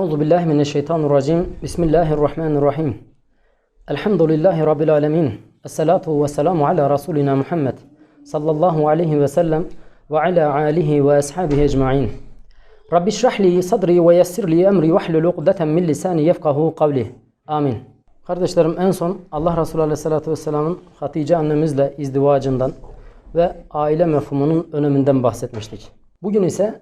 Euzu billahi mineşşeytanirracim. Bismillahirrahmanirrahim. Elhamdülillahi rabbil alamin. Essalatu vesselamu ala rasulina Muhammed sallallahu aleyhi ve sellem ve ala alihi ve ashabihi ecmaîn. Rabbi şrah li sadri ve yessir li emri ve hlul ukdeten min lisani yefkahu kavli. Amin. Kardeşlerim en son Allah Resulü Aleyhisselatü Vesselam'ın Hatice annemizle izdivacından ve aile mefhumunun öneminden bahsetmiştik. Bugün ise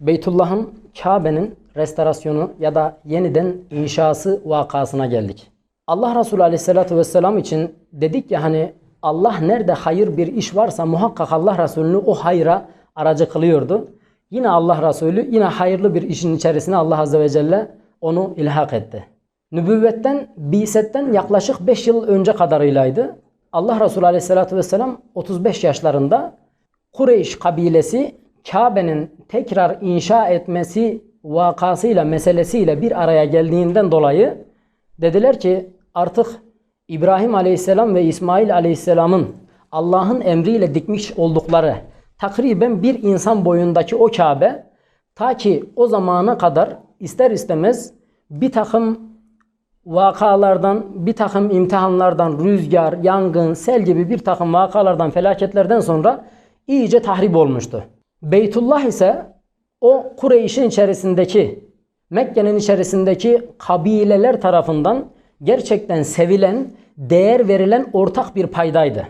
Beytullah'ın Kabe'nin restorasyonu ya da yeniden inşası vakasına geldik. Allah Resulü Aleyhisselatü Vesselam için dedik ya hani Allah nerede hayır bir iş varsa muhakkak Allah Resulü'nü o hayra aracı kılıyordu. Yine Allah Resulü yine hayırlı bir işin içerisine Allah Azze ve Celle onu ilhak etti. Nübüvvetten, bisetten yaklaşık 5 yıl önce kadarıylaydı. Allah Resulü Aleyhisselatü Vesselam 35 yaşlarında Kureyş kabilesi Kabe'nin tekrar inşa etmesi vakasıyla meselesiyle bir araya geldiğinden dolayı dediler ki artık İbrahim Aleyhisselam ve İsmail Aleyhisselam'ın Allah'ın emriyle dikmiş oldukları takriben bir insan boyundaki o Kabe ta ki o zamana kadar ister istemez bir takım vakalardan, bir takım imtihanlardan, rüzgar, yangın, sel gibi bir takım vakalardan, felaketlerden sonra iyice tahrip olmuştu. Beytullah ise o Kureyş'in içerisindeki, Mekke'nin içerisindeki kabileler tarafından gerçekten sevilen, değer verilen ortak bir paydaydı.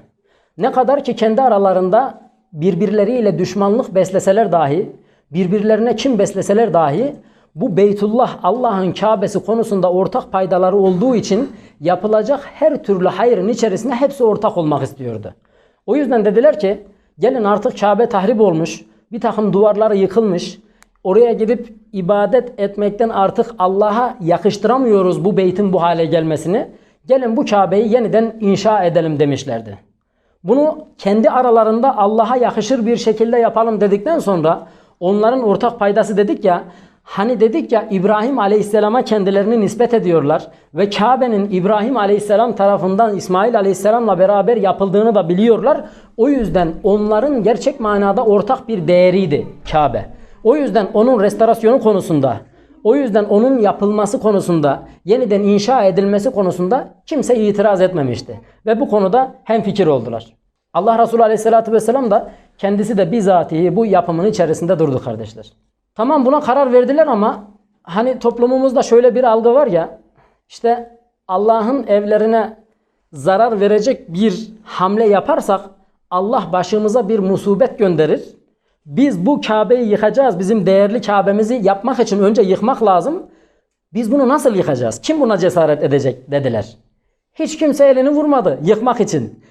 Ne kadar ki kendi aralarında birbirleriyle düşmanlık besleseler dahi, birbirlerine kim besleseler dahi bu Beytullah Allah'ın Kabe'si konusunda ortak paydaları olduğu için yapılacak her türlü hayrın içerisinde hepsi ortak olmak istiyordu. O yüzden dediler ki gelin artık Kabe tahrip olmuş, bir takım duvarları yıkılmış, oraya gidip ibadet etmekten artık Allah'a yakıştıramıyoruz bu beytin bu hale gelmesini. Gelin bu Kabe'yi yeniden inşa edelim demişlerdi. Bunu kendi aralarında Allah'a yakışır bir şekilde yapalım dedikten sonra onların ortak paydası dedik ya Hani dedik ya İbrahim Aleyhisselam'a kendilerini nispet ediyorlar ve Kabe'nin İbrahim Aleyhisselam tarafından İsmail Aleyhisselam'la beraber yapıldığını da biliyorlar. O yüzden onların gerçek manada ortak bir değeriydi Kabe. O yüzden onun restorasyonu konusunda, o yüzden onun yapılması konusunda, yeniden inşa edilmesi konusunda kimse itiraz etmemişti. Ve bu konuda hemfikir oldular. Allah Resulü Aleyhisselatü Vesselam da kendisi de bizatihi bu yapımın içerisinde durdu kardeşler. Tamam buna karar verdiler ama hani toplumumuzda şöyle bir algı var ya işte Allah'ın evlerine zarar verecek bir hamle yaparsak Allah başımıza bir musibet gönderir. Biz bu Kabe'yi yıkacağız. Bizim değerli Kabe'mizi yapmak için önce yıkmak lazım. Biz bunu nasıl yıkacağız? Kim buna cesaret edecek dediler. Hiç kimse elini vurmadı yıkmak için.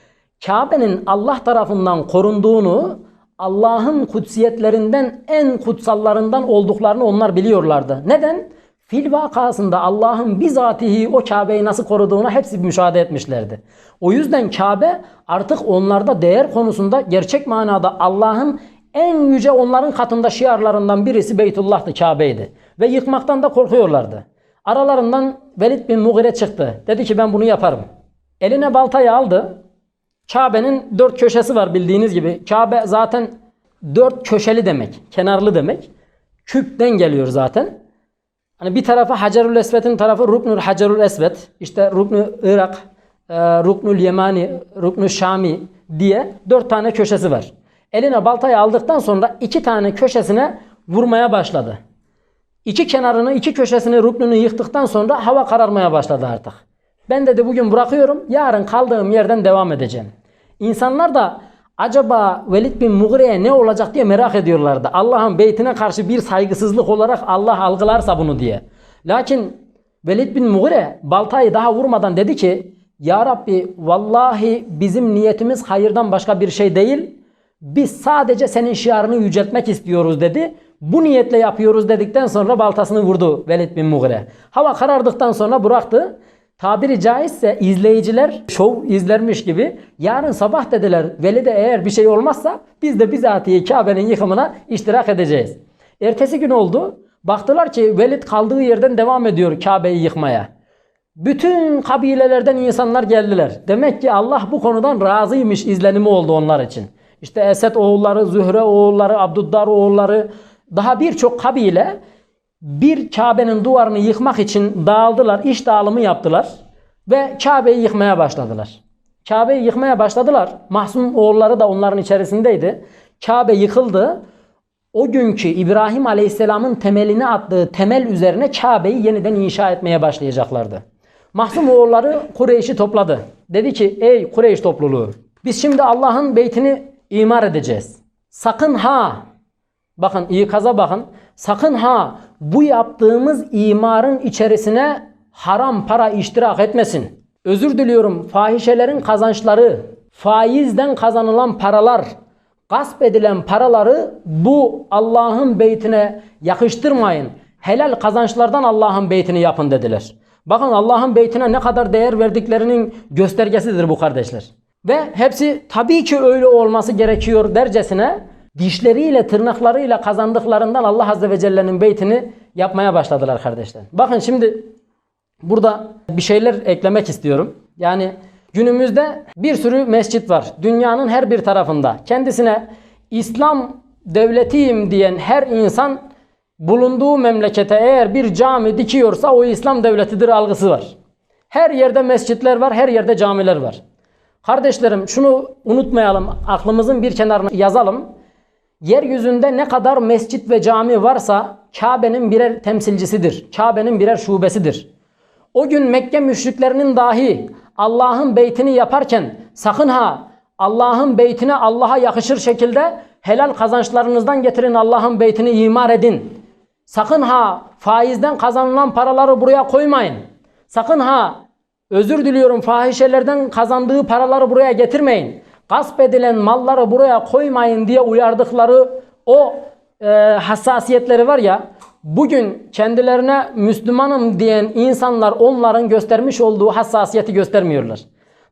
Kabe'nin Allah tarafından korunduğunu Allah'ın kutsiyetlerinden en kutsallarından olduklarını onlar biliyorlardı. Neden? Fil vakasında Allah'ın bizatihi o Kabe'yi nasıl koruduğuna hepsi müşahede etmişlerdi. O yüzden Kabe artık onlarda değer konusunda gerçek manada Allah'ın en yüce onların katında şiarlarından birisi Beytullah'tı, Kabe'ydi. Ve yıkmaktan da korkuyorlardı. Aralarından Velid bin Mughire çıktı. Dedi ki ben bunu yaparım. Eline baltayı aldı. Kabe'nin dört köşesi var bildiğiniz gibi. Kabe zaten dört köşeli demek. Kenarlı demek. Küpten geliyor zaten. Hani bir tarafı Hacerül Esved'in tarafı Ruknul Hacerül Esved. İşte Ruknu Irak, e, Ruknul Yemani, Ruknul Şami diye dört tane köşesi var. Eline baltayı aldıktan sonra iki tane köşesine vurmaya başladı. İki kenarını, iki köşesini, ruknunu yıktıktan sonra hava kararmaya başladı artık. Ben dedi bugün bırakıyorum. Yarın kaldığım yerden devam edeceğim. İnsanlar da acaba Velid bin Mughire'ye ne olacak diye merak ediyorlardı. Allah'ın beytine karşı bir saygısızlık olarak Allah algılarsa bunu diye. Lakin Velid bin Mughire baltayı daha vurmadan dedi ki Ya Rabbi vallahi bizim niyetimiz hayırdan başka bir şey değil. Biz sadece senin şiarını yüceltmek istiyoruz dedi. Bu niyetle yapıyoruz dedikten sonra baltasını vurdu Velid bin Mughire. Hava karardıktan sonra bıraktı. Tabiri caizse izleyiciler şov izlermiş gibi yarın sabah dediler Velid'e eğer bir şey olmazsa biz de bizatihi Kabe'nin yıkımına iştirak edeceğiz. Ertesi gün oldu. Baktılar ki Velid kaldığı yerden devam ediyor Kabe'yi yıkmaya. Bütün kabilelerden insanlar geldiler. Demek ki Allah bu konudan razıymış izlenimi oldu onlar için. İşte Esed oğulları, Zühre oğulları, Abduddar oğulları daha birçok kabile bir Kabe'nin duvarını yıkmak için dağıldılar, iş dağılımı yaptılar ve Kabe'yi yıkmaya başladılar. Kabe'yi yıkmaya başladılar. Mahsum oğulları da onların içerisindeydi. Kabe yıkıldı. O günkü İbrahim Aleyhisselam'ın temelini attığı temel üzerine Kabe'yi yeniden inşa etmeye başlayacaklardı. Mahsum oğulları Kureyş'i topladı. Dedi ki ey Kureyş topluluğu biz şimdi Allah'ın beytini imar edeceğiz. Sakın ha bakın iyi kaza bakın sakın ha bu yaptığımız imarın içerisine haram para iştirak etmesin. Özür diliyorum fahişelerin kazançları, faizden kazanılan paralar, gasp edilen paraları bu Allah'ın beytine yakıştırmayın. Helal kazançlardan Allah'ın beytini yapın dediler. Bakın Allah'ın beytine ne kadar değer verdiklerinin göstergesidir bu kardeşler. Ve hepsi tabii ki öyle olması gerekiyor dercesine dişleriyle tırnaklarıyla kazandıklarından Allah Azze ve Celle'nin beytini yapmaya başladılar kardeşler. Bakın şimdi burada bir şeyler eklemek istiyorum. Yani günümüzde bir sürü mescit var. Dünyanın her bir tarafında. Kendisine İslam devletiyim diyen her insan bulunduğu memlekete eğer bir cami dikiyorsa o İslam devletidir algısı var. Her yerde mescitler var, her yerde camiler var. Kardeşlerim şunu unutmayalım, aklımızın bir kenarına yazalım. Yeryüzünde ne kadar mescit ve cami varsa Kabe'nin birer temsilcisidir. Kabe'nin birer şubesidir. O gün Mekke müşriklerinin dahi Allah'ın beytini yaparken sakın ha Allah'ın beytine Allah'a yakışır şekilde helal kazançlarınızdan getirin Allah'ın beytini imar edin. Sakın ha faizden kazanılan paraları buraya koymayın. Sakın ha özür diliyorum fahişelerden kazandığı paraları buraya getirmeyin. Gasp edilen malları buraya koymayın diye uyardıkları o e, hassasiyetleri var ya bugün kendilerine Müslümanım diyen insanlar onların göstermiş olduğu hassasiyeti göstermiyorlar.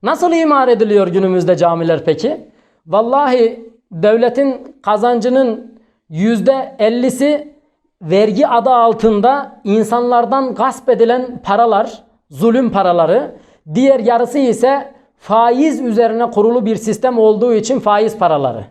Nasıl imar ediliyor günümüzde camiler peki? Vallahi devletin kazancının yüzde ellisi vergi adı altında insanlardan gasp edilen paralar, zulüm paraları, diğer yarısı ise faiz üzerine kurulu bir sistem olduğu için faiz paraları.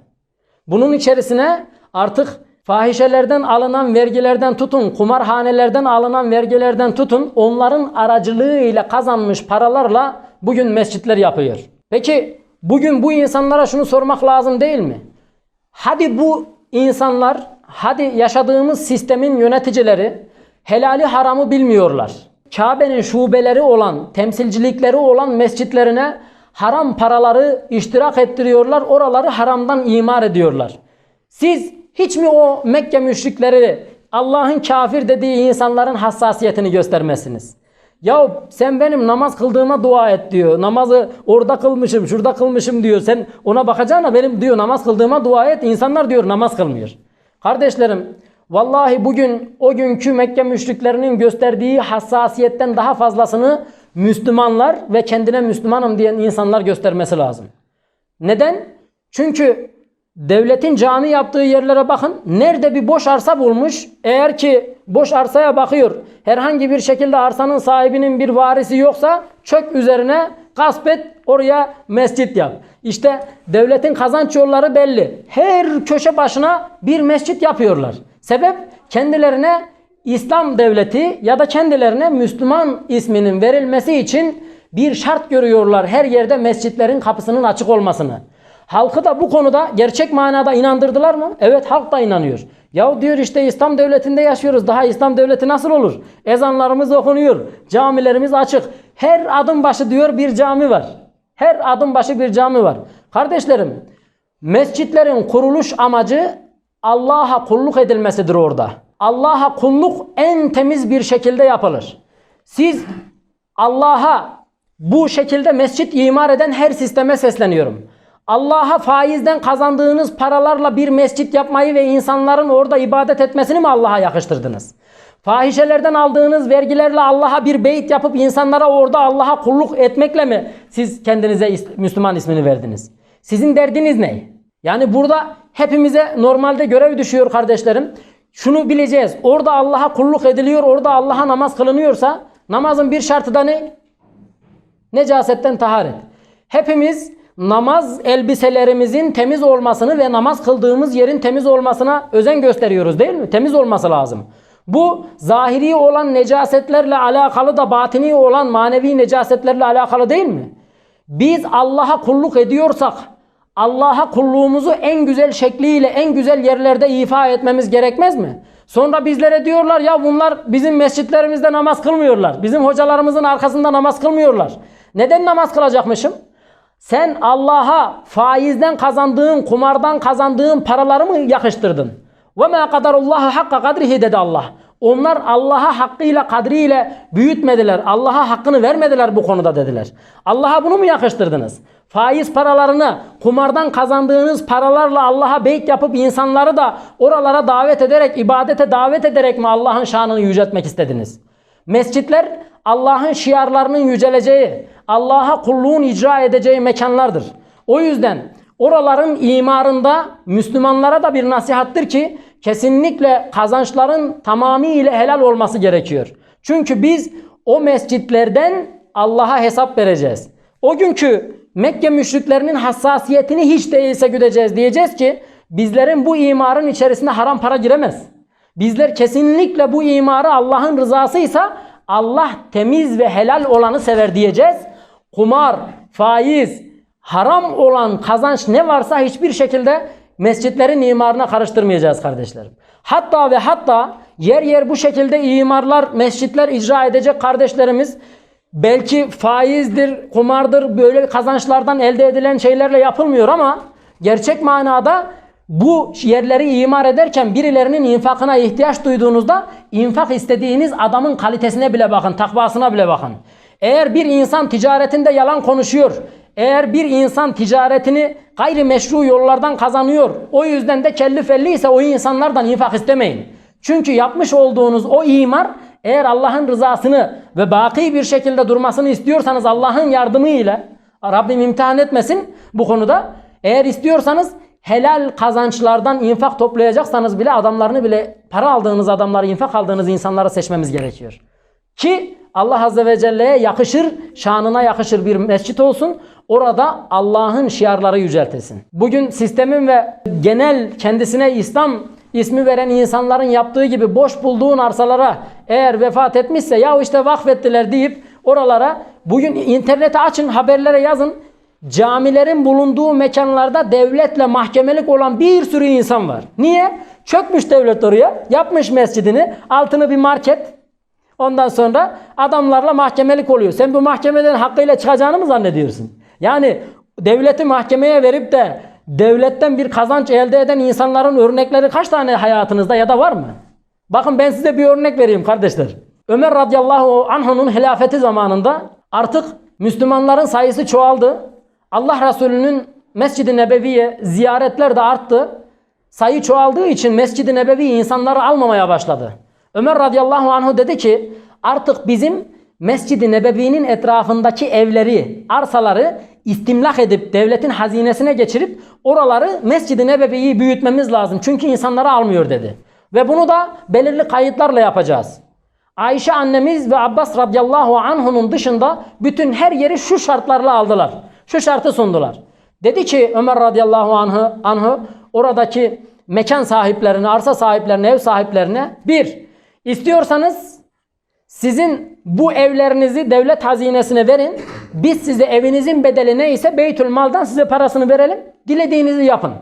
Bunun içerisine artık fahişelerden alınan vergilerden tutun, kumarhanelerden alınan vergilerden tutun, onların aracılığıyla kazanmış paralarla bugün mescitler yapıyor. Peki bugün bu insanlara şunu sormak lazım değil mi? Hadi bu insanlar, hadi yaşadığımız sistemin yöneticileri helali haramı bilmiyorlar. Kabe'nin şubeleri olan, temsilcilikleri olan mescitlerine haram paraları iştirak ettiriyorlar. Oraları haramdan imar ediyorlar. Siz hiç mi o Mekke müşrikleri Allah'ın kafir dediği insanların hassasiyetini göstermezsiniz? Ya sen benim namaz kıldığıma dua et diyor. Namazı orada kılmışım, şurada kılmışım diyor. Sen ona bakacağına benim diyor namaz kıldığıma dua et. İnsanlar diyor namaz kılmıyor. Kardeşlerim vallahi bugün o günkü Mekke müşriklerinin gösterdiği hassasiyetten daha fazlasını Müslümanlar ve kendine Müslümanım diyen insanlar göstermesi lazım. Neden? Çünkü devletin cami yaptığı yerlere bakın. Nerede bir boş arsa bulmuş. Eğer ki boş arsaya bakıyor. Herhangi bir şekilde arsanın sahibinin bir varisi yoksa çök üzerine gasp et oraya mescit yap. İşte devletin kazanç yolları belli. Her köşe başına bir mescit yapıyorlar. Sebep kendilerine İslam devleti ya da kendilerine Müslüman isminin verilmesi için bir şart görüyorlar her yerde mescitlerin kapısının açık olmasını. Halkı da bu konuda gerçek manada inandırdılar mı? Evet halk da inanıyor. Ya diyor işte İslam devletinde yaşıyoruz. Daha İslam devleti nasıl olur? Ezanlarımız okunuyor. Camilerimiz açık. Her adım başı diyor bir cami var. Her adım başı bir cami var. Kardeşlerim mescitlerin kuruluş amacı Allah'a kulluk edilmesidir orada. Allah'a kulluk en temiz bir şekilde yapılır. Siz Allah'a bu şekilde mescit imar eden her sisteme sesleniyorum. Allah'a faizden kazandığınız paralarla bir mescit yapmayı ve insanların orada ibadet etmesini mi Allah'a yakıştırdınız? Fahişelerden aldığınız vergilerle Allah'a bir beyt yapıp insanlara orada Allah'a kulluk etmekle mi siz kendinize Müslüman ismini verdiniz? Sizin derdiniz ne? Yani burada hepimize normalde görev düşüyor kardeşlerim. Şunu bileceğiz. Orada Allah'a kulluk ediliyor, orada Allah'a namaz kılınıyorsa namazın bir şartı da ne? Necasetten taharet. Hepimiz namaz elbiselerimizin temiz olmasını ve namaz kıldığımız yerin temiz olmasına özen gösteriyoruz değil mi? Temiz olması lazım. Bu zahiri olan necasetlerle alakalı da batini olan manevi necasetlerle alakalı değil mi? Biz Allah'a kulluk ediyorsak Allah'a kulluğumuzu en güzel şekliyle en güzel yerlerde ifa etmemiz gerekmez mi? Sonra bizlere diyorlar ya bunlar bizim mescitlerimizde namaz kılmıyorlar. Bizim hocalarımızın arkasında namaz kılmıyorlar. Neden namaz kılacakmışım? Sen Allah'a faizden kazandığın, kumardan kazandığın paraları mı yakıştırdın? Ve ma kadarullahu hakka kadrihi dedi Allah. Onlar Allah'a hakkıyla kadriyle büyütmediler. Allah'a hakkını vermediler bu konuda dediler. Allah'a bunu mu yakıştırdınız? Faiz paralarını, kumardan kazandığınız paralarla Allah'a beyt yapıp insanları da oralara davet ederek, ibadete davet ederek mi Allah'ın şanını yüceltmek istediniz? Mescitler Allah'ın şiarlarının yüceleceği, Allah'a kulluğun icra edeceği mekanlardır. O yüzden oraların imarında Müslümanlara da bir nasihattır ki kesinlikle kazançların tamamıyla helal olması gerekiyor. Çünkü biz o mescitlerden Allah'a hesap vereceğiz. O günkü Mekke müşriklerinin hassasiyetini hiç değilse güdeceğiz. Diyeceğiz ki bizlerin bu imarın içerisinde haram para giremez. Bizler kesinlikle bu imarı Allah'ın rızasıysa Allah temiz ve helal olanı sever diyeceğiz. Kumar, faiz, haram olan kazanç ne varsa hiçbir şekilde mescitlerin imarına karıştırmayacağız kardeşlerim. Hatta ve hatta yer yer bu şekilde imarlar, mescitler icra edecek kardeşlerimiz belki faizdir, kumardır böyle kazançlardan elde edilen şeylerle yapılmıyor ama gerçek manada bu yerleri imar ederken birilerinin infakına ihtiyaç duyduğunuzda infak istediğiniz adamın kalitesine bile bakın, takvasına bile bakın. Eğer bir insan ticaretinde yalan konuşuyor, eğer bir insan ticaretini gayrimeşru yollardan kazanıyor, o yüzden de kelli felli ise o insanlardan infak istemeyin. Çünkü yapmış olduğunuz o imar eğer Allah'ın rızasını ve baki bir şekilde durmasını istiyorsanız Allah'ın yardımıyla Rabbim imtihan etmesin bu konuda. Eğer istiyorsanız helal kazançlardan infak toplayacaksanız bile adamlarını bile para aldığınız adamları infak aldığınız insanları seçmemiz gerekiyor. Ki Allah Azze ve Celle'ye yakışır, şanına yakışır bir mescit olsun. Orada Allah'ın şiarları yüceltilsin. Bugün sistemin ve genel kendisine İslam ismi veren insanların yaptığı gibi boş bulduğun arsalara eğer vefat etmişse ya işte vakfettiler deyip oralara bugün internete açın haberlere yazın. Camilerin bulunduğu mekanlarda devletle mahkemelik olan bir sürü insan var. Niye? Çökmüş devlet oraya, yapmış mescidini, altını bir market, Ondan sonra adamlarla mahkemelik oluyor. Sen bu mahkemeden hakkıyla çıkacağını mı zannediyorsun? Yani devleti mahkemeye verip de devletten bir kazanç elde eden insanların örnekleri kaç tane hayatınızda ya da var mı? Bakın ben size bir örnek vereyim kardeşler. Ömer radıyallahu anh'unun hilafeti zamanında artık Müslümanların sayısı çoğaldı. Allah Resulü'nün Mescid-i Nebevi'ye ziyaretler de arttı. Sayı çoğaldığı için Mescid-i Nebevi insanları almamaya başladı. Ömer radıyallahu anhu dedi ki artık bizim Mescid-i Nebevi'nin etrafındaki evleri, arsaları istimlak edip devletin hazinesine geçirip oraları Mescid-i Nebevi'yi büyütmemiz lazım. Çünkü insanları almıyor dedi. Ve bunu da belirli kayıtlarla yapacağız. Ayşe annemiz ve Abbas radıyallahu anhunun dışında bütün her yeri şu şartlarla aldılar. Şu şartı sundular. Dedi ki Ömer radıyallahu anhu, anhu oradaki mekan sahiplerine, arsa sahiplerine, ev sahiplerine bir, istiyorsanız sizin bu evlerinizi devlet hazinesine verin. Biz size evinizin bedeli neyse Beytül Mal'dan size parasını verelim. Dilediğinizi yapın.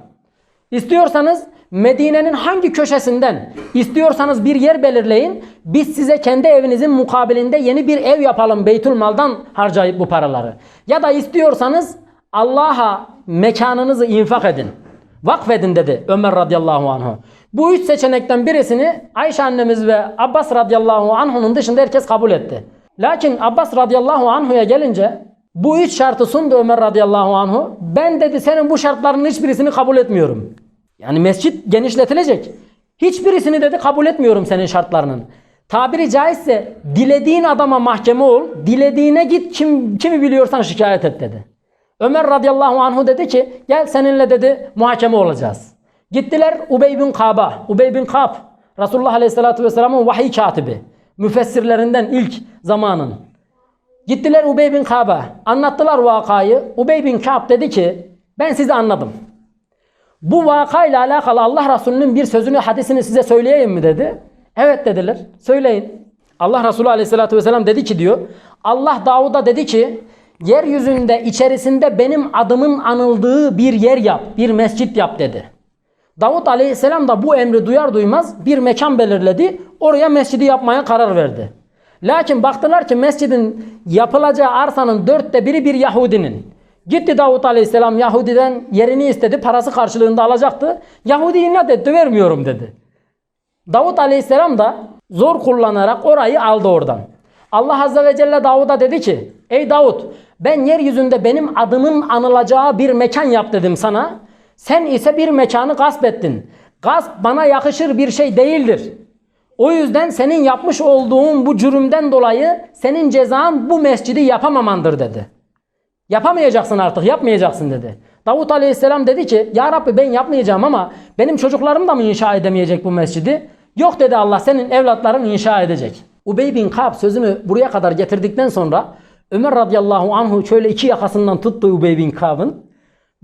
İstiyorsanız Medine'nin hangi köşesinden istiyorsanız bir yer belirleyin. Biz size kendi evinizin mukabilinde yeni bir ev yapalım Beytül Mal'dan harcayıp bu paraları. Ya da istiyorsanız Allah'a mekanınızı infak edin. Vakfedin dedi Ömer radıyallahu anhu. Bu üç seçenekten birisini Ayşe annemiz ve Abbas radıyallahu anhu'nun dışında herkes kabul etti. Lakin Abbas radıyallahu anhu'ya gelince bu üç şartı sundu Ömer radıyallahu anhu. Ben dedi senin bu şartların hiçbirisini kabul etmiyorum. Yani mescit genişletilecek. Hiçbirisini dedi kabul etmiyorum senin şartlarının. Tabiri caizse dilediğin adama mahkeme ol, dilediğine git kim kimi biliyorsan şikayet et dedi. Ömer radıyallahu anhu dedi ki gel seninle dedi muhakeme olacağız. Gittiler Ubey bin Kab'a. Ubey bin Kab Resulullah aleyhissalatü vesselamın vahiy katibi. Müfessirlerinden ilk zamanın. Gittiler Ubey bin Kab'a. Anlattılar vakayı. Ubey bin Kab dedi ki ben sizi anladım. Bu vakayla alakalı Allah Resulü'nün bir sözünü hadisini size söyleyeyim mi dedi. Evet dediler. Söyleyin. Allah Resulü Aleyhisselatü Vesselam dedi ki diyor. Allah Davud'a dedi ki yeryüzünde içerisinde benim adımın anıldığı bir yer yap. Bir mescit yap dedi. Davut Aleyhisselam da bu emri duyar duymaz bir mekan belirledi. Oraya mescidi yapmaya karar verdi. Lakin baktılar ki mescidin yapılacağı arsanın dörtte biri bir Yahudinin. Gitti Davut Aleyhisselam Yahudi'den yerini istedi. Parası karşılığında alacaktı. Yahudi inat etti vermiyorum dedi. Davut Aleyhisselam da zor kullanarak orayı aldı oradan. Allah Azze ve Celle Davud'a dedi ki Ey Davut ben yeryüzünde benim adımın anılacağı bir mekan yap dedim sana. Sen ise bir mekanı gasp ettin. Gasp bana yakışır bir şey değildir. O yüzden senin yapmış olduğun bu cürümden dolayı senin cezan bu mescidi yapamamandır dedi. Yapamayacaksın artık yapmayacaksın dedi. Davut Aleyhisselam dedi ki Ya Rabbi ben yapmayacağım ama benim çocuklarım da mı inşa edemeyecek bu mescidi? Yok dedi Allah senin evlatların inşa edecek. Ubey bin Ka'b sözünü buraya kadar getirdikten sonra Ömer radıyallahu anhu şöyle iki yakasından tuttu Ubey bin Ka'b'ın.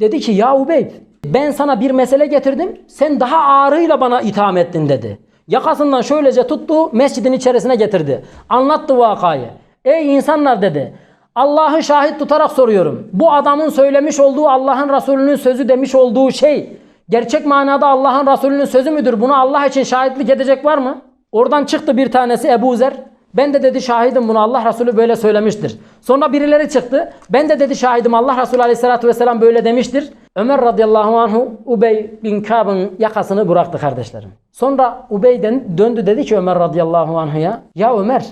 Dedi ki ya Ubey ben sana bir mesele getirdim sen daha ağırıyla bana itham ettin dedi. Yakasından şöylece tuttu mescidin içerisine getirdi. Anlattı vakayı. Ey insanlar dedi. Allah'ı şahit tutarak soruyorum. Bu adamın söylemiş olduğu Allah'ın Resulü'nün sözü demiş olduğu şey gerçek manada Allah'ın Resulü'nün sözü müdür? Bunu Allah için şahitlik edecek var mı? Oradan çıktı bir tanesi Ebu Zer. Ben de dedi şahidim bunu Allah Resulü böyle söylemiştir. Sonra birileri çıktı. Ben de dedi şahidim Allah Resulü Aleyhisselatü Vesselam böyle demiştir. Ömer radıyallahu anhu Ubey bin Ka'b'ın yakasını bıraktı kardeşlerim. Sonra Ubey'den döndü dedi ki Ömer radıyallahu anhu'ya ya Ömer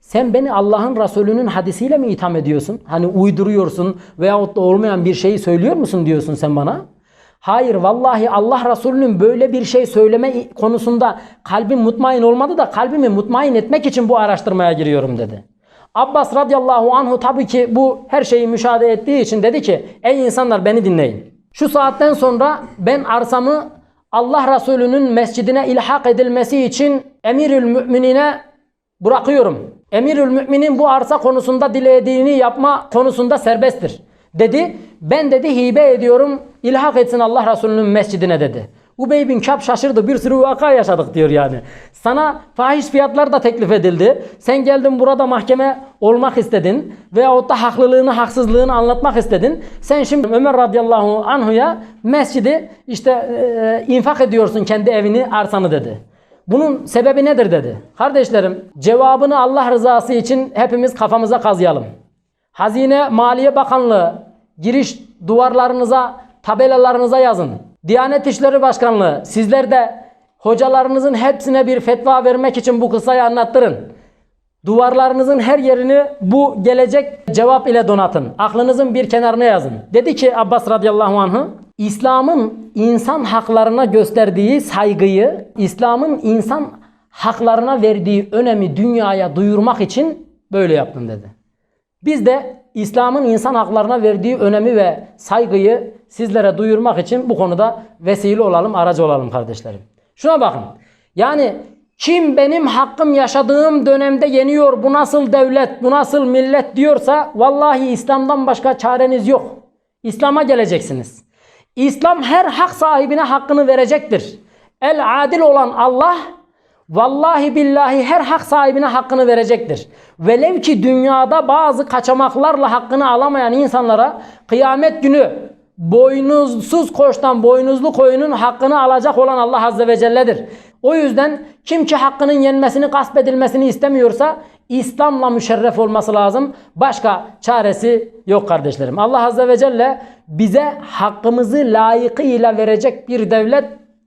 sen beni Allah'ın Resulü'nün hadisiyle mi itham ediyorsun? Hani uyduruyorsun veyahut da olmayan bir şeyi söylüyor musun diyorsun sen bana? Hayır vallahi Allah Resulü'nün böyle bir şey söyleme konusunda kalbim mutmain olmadı da kalbimi mutmain etmek için bu araştırmaya giriyorum dedi. Abbas radıyallahu anhu tabii ki bu her şeyi müşahede ettiği için dedi ki ey insanlar beni dinleyin. Şu saatten sonra ben arsamı Allah Resulü'nün mescidine ilhak edilmesi için emirül müminine bırakıyorum. Emirül müminin bu arsa konusunda dilediğini yapma konusunda serbesttir. Dedi ben dedi hibe ediyorum ilhak etsin Allah Resulü'nün mescidine dedi. Ubey bin Kab şaşırdı bir sürü vaka yaşadık diyor yani. Sana fahiş fiyatlar da teklif edildi. Sen geldin burada mahkeme olmak istedin. Veyahut da haklılığını haksızlığını anlatmak istedin. Sen şimdi Ömer radıyallahu anhuya mescidi işte e, infak ediyorsun kendi evini arsanı dedi. Bunun sebebi nedir dedi. Kardeşlerim cevabını Allah rızası için hepimiz kafamıza kazıyalım. Hazine Maliye Bakanlığı giriş duvarlarınıza, tabelalarınıza yazın. Diyanet İşleri Başkanlığı sizler de hocalarınızın hepsine bir fetva vermek için bu kısayı anlattırın. Duvarlarınızın her yerini bu gelecek cevap ile donatın. Aklınızın bir kenarına yazın. Dedi ki Abbas radıyallahu anh'ı İslam'ın insan haklarına gösterdiği saygıyı, İslam'ın insan haklarına verdiği önemi dünyaya duyurmak için böyle yaptım dedi. Biz de İslam'ın insan haklarına verdiği önemi ve saygıyı sizlere duyurmak için bu konuda vesile olalım, aracı olalım kardeşlerim. Şuna bakın. Yani kim benim hakkım yaşadığım dönemde yeniyor, bu nasıl devlet, bu nasıl millet diyorsa vallahi İslam'dan başka çareniz yok. İslam'a geleceksiniz. İslam her hak sahibine hakkını verecektir. El adil olan Allah Vallahi billahi her hak sahibine hakkını verecektir. Velev ki dünyada bazı kaçamaklarla hakkını alamayan insanlara kıyamet günü boynuzsuz koçtan boynuzlu koyunun hakkını alacak olan Allah Azze ve Celle'dir. O yüzden kim ki hakkının yenmesini, gasp edilmesini istemiyorsa İslam'la müşerref olması lazım. Başka çaresi yok kardeşlerim. Allah Azze ve Celle bize hakkımızı layıkıyla verecek bir devlet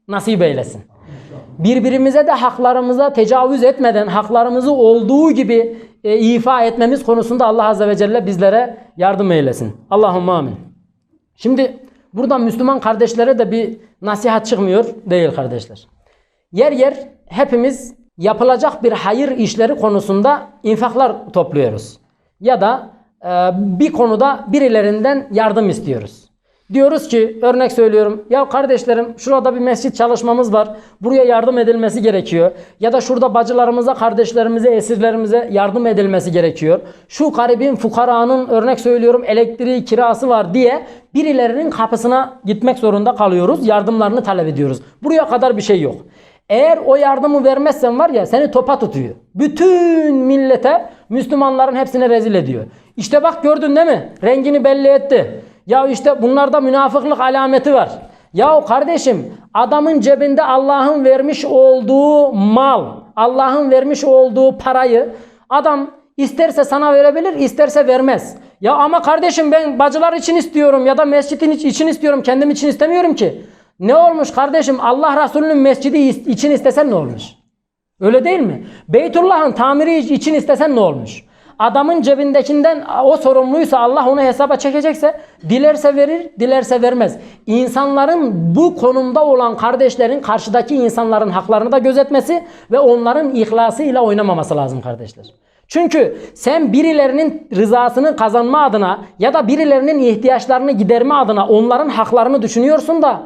nasip eylesin birbirimize de haklarımıza tecavüz etmeden haklarımızı olduğu gibi e, ifa etmemiz konusunda Allah Azze ve Celle bizlere yardım eylesin. Allahümme amin. Şimdi buradan Müslüman kardeşlere de bir nasihat çıkmıyor değil kardeşler. Yer yer hepimiz yapılacak bir hayır işleri konusunda infaklar topluyoruz. Ya da e, bir konuda birilerinden yardım istiyoruz. Diyoruz ki örnek söylüyorum ya kardeşlerim şurada bir mescit çalışmamız var. Buraya yardım edilmesi gerekiyor. Ya da şurada bacılarımıza, kardeşlerimize, esirlerimize yardım edilmesi gerekiyor. Şu garibin, fukaranın örnek söylüyorum elektriği, kirası var diye birilerinin kapısına gitmek zorunda kalıyoruz. Yardımlarını talep ediyoruz. Buraya kadar bir şey yok. Eğer o yardımı vermezsen var ya seni topa tutuyor. Bütün millete Müslümanların hepsine rezil ediyor. İşte bak gördün değil mi? Rengini belli etti. Ya işte bunlarda münafıklık alameti var. Ya kardeşim adamın cebinde Allah'ın vermiş olduğu mal, Allah'ın vermiş olduğu parayı adam isterse sana verebilir, isterse vermez. Ya ama kardeşim ben bacılar için istiyorum ya da mescidin için istiyorum, kendim için istemiyorum ki. Ne olmuş kardeşim? Allah Resulü'nün mescidi için istesen ne olmuş? Öyle değil mi? Beytullah'ın tamiri için istesen ne olmuş? Adamın cebindekinden o sorumluysa Allah onu hesaba çekecekse dilerse verir, dilerse vermez. İnsanların bu konumda olan kardeşlerin karşıdaki insanların haklarını da gözetmesi ve onların ihlasıyla oynamaması lazım kardeşler. Çünkü sen birilerinin rızasını kazanma adına ya da birilerinin ihtiyaçlarını giderme adına onların haklarını düşünüyorsun da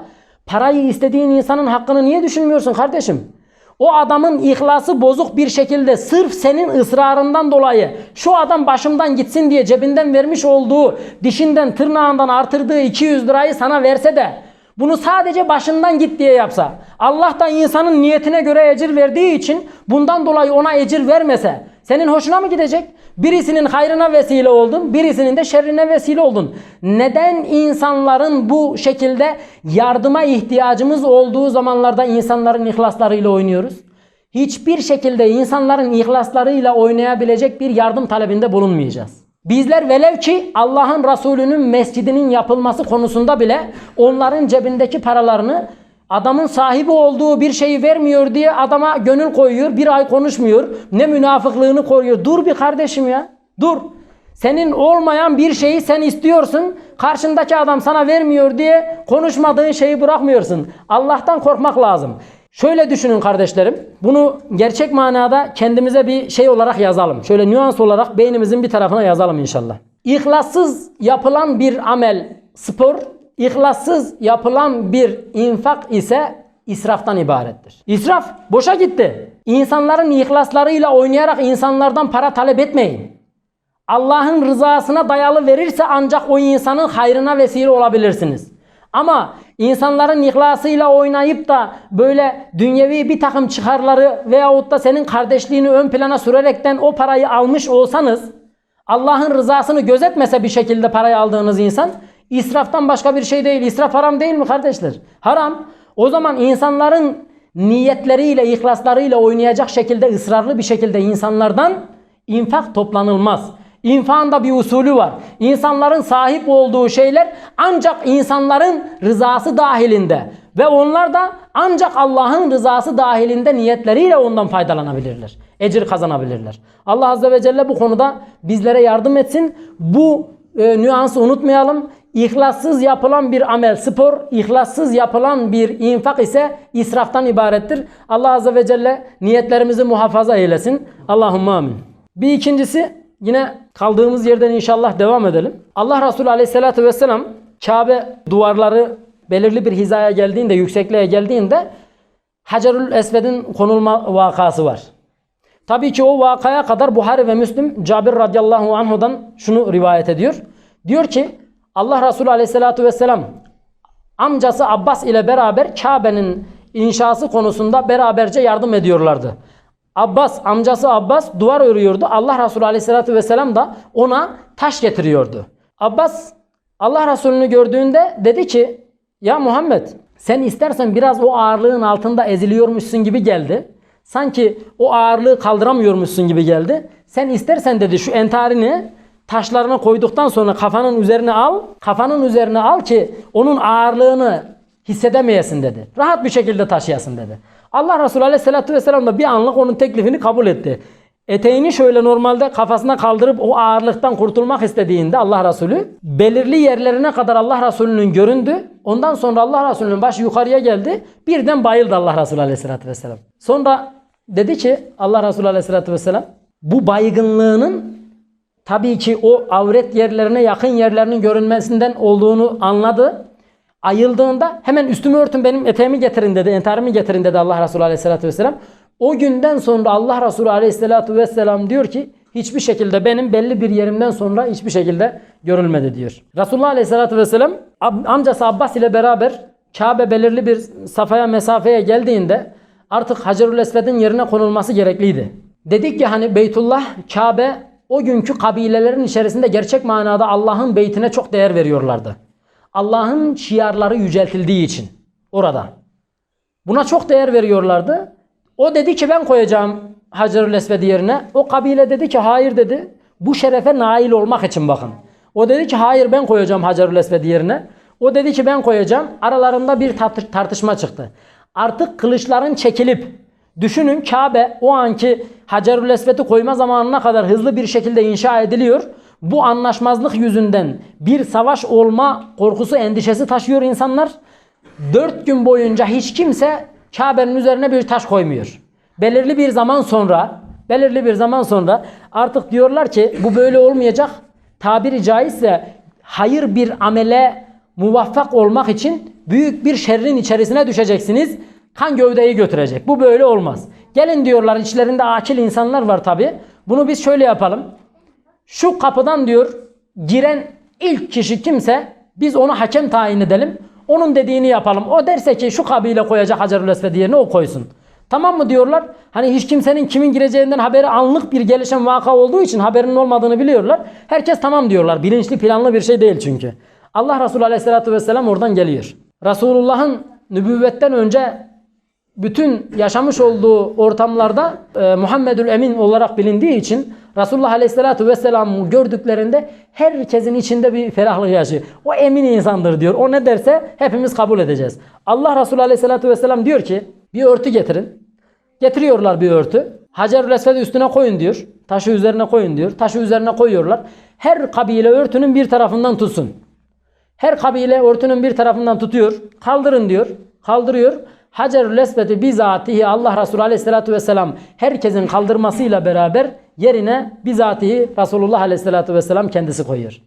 parayı istediğin insanın hakkını niye düşünmüyorsun kardeşim? O adamın ihlası bozuk bir şekilde sırf senin ısrarından dolayı şu adam başımdan gitsin diye cebinden vermiş olduğu dişinden tırnağından artırdığı 200 lirayı sana verse de bunu sadece başından git diye yapsa Allah da insanın niyetine göre ecir verdiği için bundan dolayı ona ecir vermese senin hoşuna mı gidecek? Birisinin hayrına vesile oldun, birisinin de şerrine vesile oldun. Neden insanların bu şekilde yardıma ihtiyacımız olduğu zamanlarda insanların ihlaslarıyla oynuyoruz? Hiçbir şekilde insanların ihlaslarıyla oynayabilecek bir yardım talebinde bulunmayacağız. Bizler velev ki Allah'ın Resulü'nün mescidinin yapılması konusunda bile onların cebindeki paralarını Adamın sahibi olduğu bir şeyi vermiyor diye adama gönül koyuyor. Bir ay konuşmuyor. Ne münafıklığını koruyor. Dur bir kardeşim ya. Dur. Senin olmayan bir şeyi sen istiyorsun. Karşındaki adam sana vermiyor diye konuşmadığın şeyi bırakmıyorsun. Allah'tan korkmak lazım. Şöyle düşünün kardeşlerim. Bunu gerçek manada kendimize bir şey olarak yazalım. Şöyle nüans olarak beynimizin bir tarafına yazalım inşallah. İhlassız yapılan bir amel spor, İhlassız yapılan bir infak ise israftan ibarettir. İsraf boşa gitti. İnsanların ihlaslarıyla oynayarak insanlardan para talep etmeyin. Allah'ın rızasına dayalı verirse ancak o insanın hayrına vesile olabilirsiniz. Ama insanların ihlasıyla oynayıp da böyle dünyevi bir takım çıkarları veyahut da senin kardeşliğini ön plana sürerekten o parayı almış olsanız Allah'ın rızasını gözetmese bir şekilde parayı aldığınız insan İsraftan başka bir şey değil. İsraf haram değil mi kardeşler? Haram. O zaman insanların niyetleriyle, ihlaslarıyla oynayacak şekilde ısrarlı bir şekilde insanlardan infak toplanılmaz. İnfağın da bir usulü var. İnsanların sahip olduğu şeyler ancak insanların rızası dahilinde ve onlar da ancak Allah'ın rızası dahilinde niyetleriyle ondan faydalanabilirler. Ecir kazanabilirler. Allah Azze ve Celle bu konuda bizlere yardım etsin. Bu e, nüansı unutmayalım. İhlassız yapılan bir amel spor, ihlassız yapılan bir infak ise israftan ibarettir. Allah Azze ve Celle niyetlerimizi muhafaza eylesin. Allahümme amin. Bir ikincisi yine kaldığımız yerden inşallah devam edelim. Allah Resulü Aleyhisselatü Vesselam Kabe duvarları belirli bir hizaya geldiğinde, yüksekliğe geldiğinde Hacerül Esved'in konulma vakası var. Tabii ki o vakaya kadar Buhari ve Müslim Cabir radıyallahu anhudan şunu rivayet ediyor. Diyor ki Allah Resulü aleyhissalatu vesselam amcası Abbas ile beraber Kabe'nin inşası konusunda beraberce yardım ediyorlardı. Abbas, amcası Abbas duvar örüyordu. Allah Resulü aleyhissalatu vesselam da ona taş getiriyordu. Abbas Allah Resulü'nü gördüğünde dedi ki ya Muhammed sen istersen biraz o ağırlığın altında eziliyormuşsun gibi geldi. Sanki o ağırlığı kaldıramıyormuşsun gibi geldi. Sen istersen dedi şu entarini taşlarına koyduktan sonra kafanın üzerine al. Kafanın üzerine al ki onun ağırlığını hissedemeyesin dedi. Rahat bir şekilde taşıyasın dedi. Allah Resulü Aleyhisselatü Vesselam da bir anlık onun teklifini kabul etti. Eteğini şöyle normalde kafasına kaldırıp o ağırlıktan kurtulmak istediğinde Allah Resulü belirli yerlerine kadar Allah Resulü'nün göründü. Ondan sonra Allah Resulü'nün başı yukarıya geldi. Birden bayıldı Allah Resulü Aleyhisselatü Vesselam. Sonra dedi ki Allah Resulü Aleyhisselatü Vesselam bu baygınlığının tabii ki o avret yerlerine yakın yerlerinin görünmesinden olduğunu anladı. Ayıldığında hemen üstümü örtün benim eteğimi getirin dedi. Entarimi getirin dedi Allah Resulü Aleyhisselatü Vesselam. O günden sonra Allah Resulü Aleyhisselatü Vesselam diyor ki hiçbir şekilde benim belli bir yerimden sonra hiçbir şekilde görülmedi diyor. Resulullah Aleyhisselatü Vesselam amcası Abbas ile beraber Kabe belirli bir safaya mesafeye geldiğinde artık Hacerül Esved'in yerine konulması gerekliydi. Dedik ya hani Beytullah, Kabe o günkü kabilelerin içerisinde gerçek manada Allah'ın beytine çok değer veriyorlardı. Allah'ın şiarları yüceltildiği için orada. Buna çok değer veriyorlardı. O dedi ki ben koyacağım Hacerül Esved yerine. O kabile dedi ki hayır dedi. Bu şerefe nail olmak için bakın. O dedi ki hayır ben koyacağım Hacerül Esved yerine. O dedi ki ben koyacağım. Aralarında bir tartış- tartışma çıktı. Artık kılıçların çekilip düşünün Kabe o anki Hacerül Esved'i koyma zamanına kadar hızlı bir şekilde inşa ediliyor. Bu anlaşmazlık yüzünden bir savaş olma korkusu endişesi taşıyor insanlar. Dört gün boyunca hiç kimse Kabe'nin üzerine bir taş koymuyor. Belirli bir zaman sonra, belirli bir zaman sonra artık diyorlar ki bu böyle olmayacak. Tabiri caizse hayır bir amele muvaffak olmak için büyük bir şerrin içerisine düşeceksiniz. Kan gövdeyi götürecek. Bu böyle olmaz. Gelin diyorlar içlerinde akil insanlar var tabi. Bunu biz şöyle yapalım. Şu kapıdan diyor giren ilk kişi kimse biz onu hakem tayin edelim. Onun dediğini yapalım. O derse ki şu kabile koyacak Hacerül Esved yerine o koysun. Tamam mı diyorlar? Hani hiç kimsenin kimin gireceğinden haberi anlık bir gelişen vaka olduğu için haberinin olmadığını biliyorlar. Herkes tamam diyorlar. Bilinçli planlı bir şey değil çünkü. Allah Resulü Aleyhisselatü Vesselam oradan geliyor. Resulullah'ın nübüvvetten önce bütün yaşamış olduğu ortamlarda e, Muhammedül Emin olarak bilindiği için Resulullah Aleyhisselatü Vesselam'ı gördüklerinde herkesin içinde bir ferahlık yaşıyor. O emin insandır diyor. O ne derse hepimiz kabul edeceğiz. Allah Resulü Aleyhisselatü Vesselam diyor ki bir örtü getirin. Getiriyorlar bir örtü. Hacerül Esved'i üstüne koyun diyor. Taşı üzerine koyun diyor. Taşı üzerine koyuyorlar. Her kabile örtünün bir tarafından tutsun. Her kabile örtünün bir tarafından tutuyor. Kaldırın diyor. Kaldırıyor. Hacerül Esved'i bizatihi Allah Resulü Aleyhisselatü Vesselam herkesin kaldırmasıyla beraber yerine bizatihi Resulullah Aleyhisselatü Vesselam kendisi koyuyor.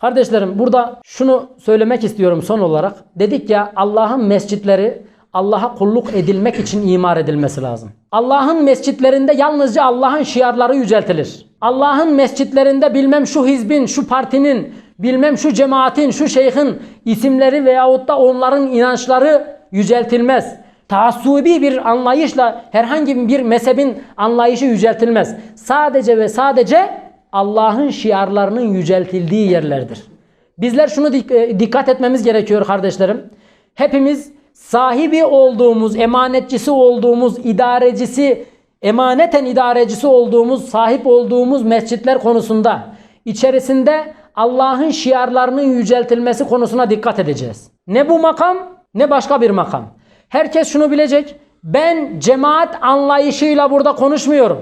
Kardeşlerim burada şunu söylemek istiyorum son olarak. Dedik ya Allah'ın mescitleri Allah'a kulluk edilmek için imar edilmesi lazım. Allah'ın mescitlerinde yalnızca Allah'ın şiarları yüceltilir. Allah'ın mescitlerinde bilmem şu hizbin, şu partinin, bilmem şu cemaatin, şu şeyhin isimleri veyahut da onların inançları yüceltilmez. Taassubi bir anlayışla herhangi bir mezhebin anlayışı yüceltilmez. Sadece ve sadece Allah'ın şiarlarının yüceltildiği yerlerdir. Bizler şunu e, dikkat etmemiz gerekiyor kardeşlerim. Hepimiz sahibi olduğumuz, emanetçisi olduğumuz, idarecisi, emaneten idarecisi olduğumuz, sahip olduğumuz mescitler konusunda içerisinde Allah'ın şiarlarının yüceltilmesi konusuna dikkat edeceğiz. Ne bu makam ne başka bir makam. Herkes şunu bilecek. Ben cemaat anlayışıyla burada konuşmuyorum.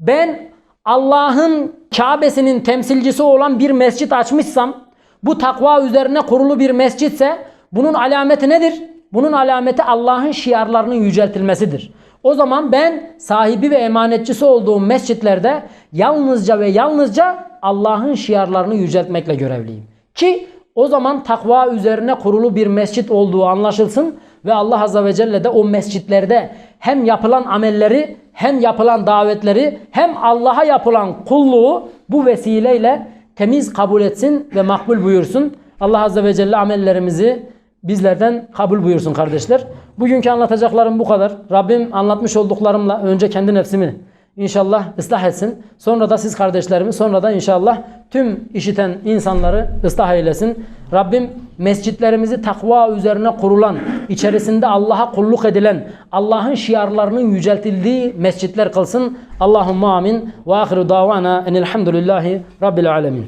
Ben Allah'ın Kabe'sinin temsilcisi olan bir mescit açmışsam, bu takva üzerine kurulu bir mescitse bunun alameti nedir? Bunun alameti Allah'ın şiarlarının yüceltilmesidir. O zaman ben sahibi ve emanetçisi olduğum mescitlerde yalnızca ve yalnızca Allah'ın şiarlarını yüceltmekle görevliyim. Ki o zaman takva üzerine kurulu bir mescit olduğu anlaşılsın ve Allah Azze ve Celle de o mescitlerde hem yapılan amelleri hem yapılan davetleri hem Allah'a yapılan kulluğu bu vesileyle temiz kabul etsin ve makbul buyursun. Allah Azze ve Celle amellerimizi bizlerden kabul buyursun kardeşler. Bugünkü anlatacaklarım bu kadar. Rabbim anlatmış olduklarımla önce kendi nefsimi inşallah ıslah etsin. Sonra da siz kardeşlerimi sonra da inşallah tüm işiten insanları ıslah eylesin. Rabbim mescitlerimizi takva üzerine kurulan, içerisinde Allah'a kulluk edilen, Allah'ın şiarlarının yüceltildiği mescitler kılsın. Allahumma amin. Ve ahiru davana enelhamdülillahi rabbil alemin.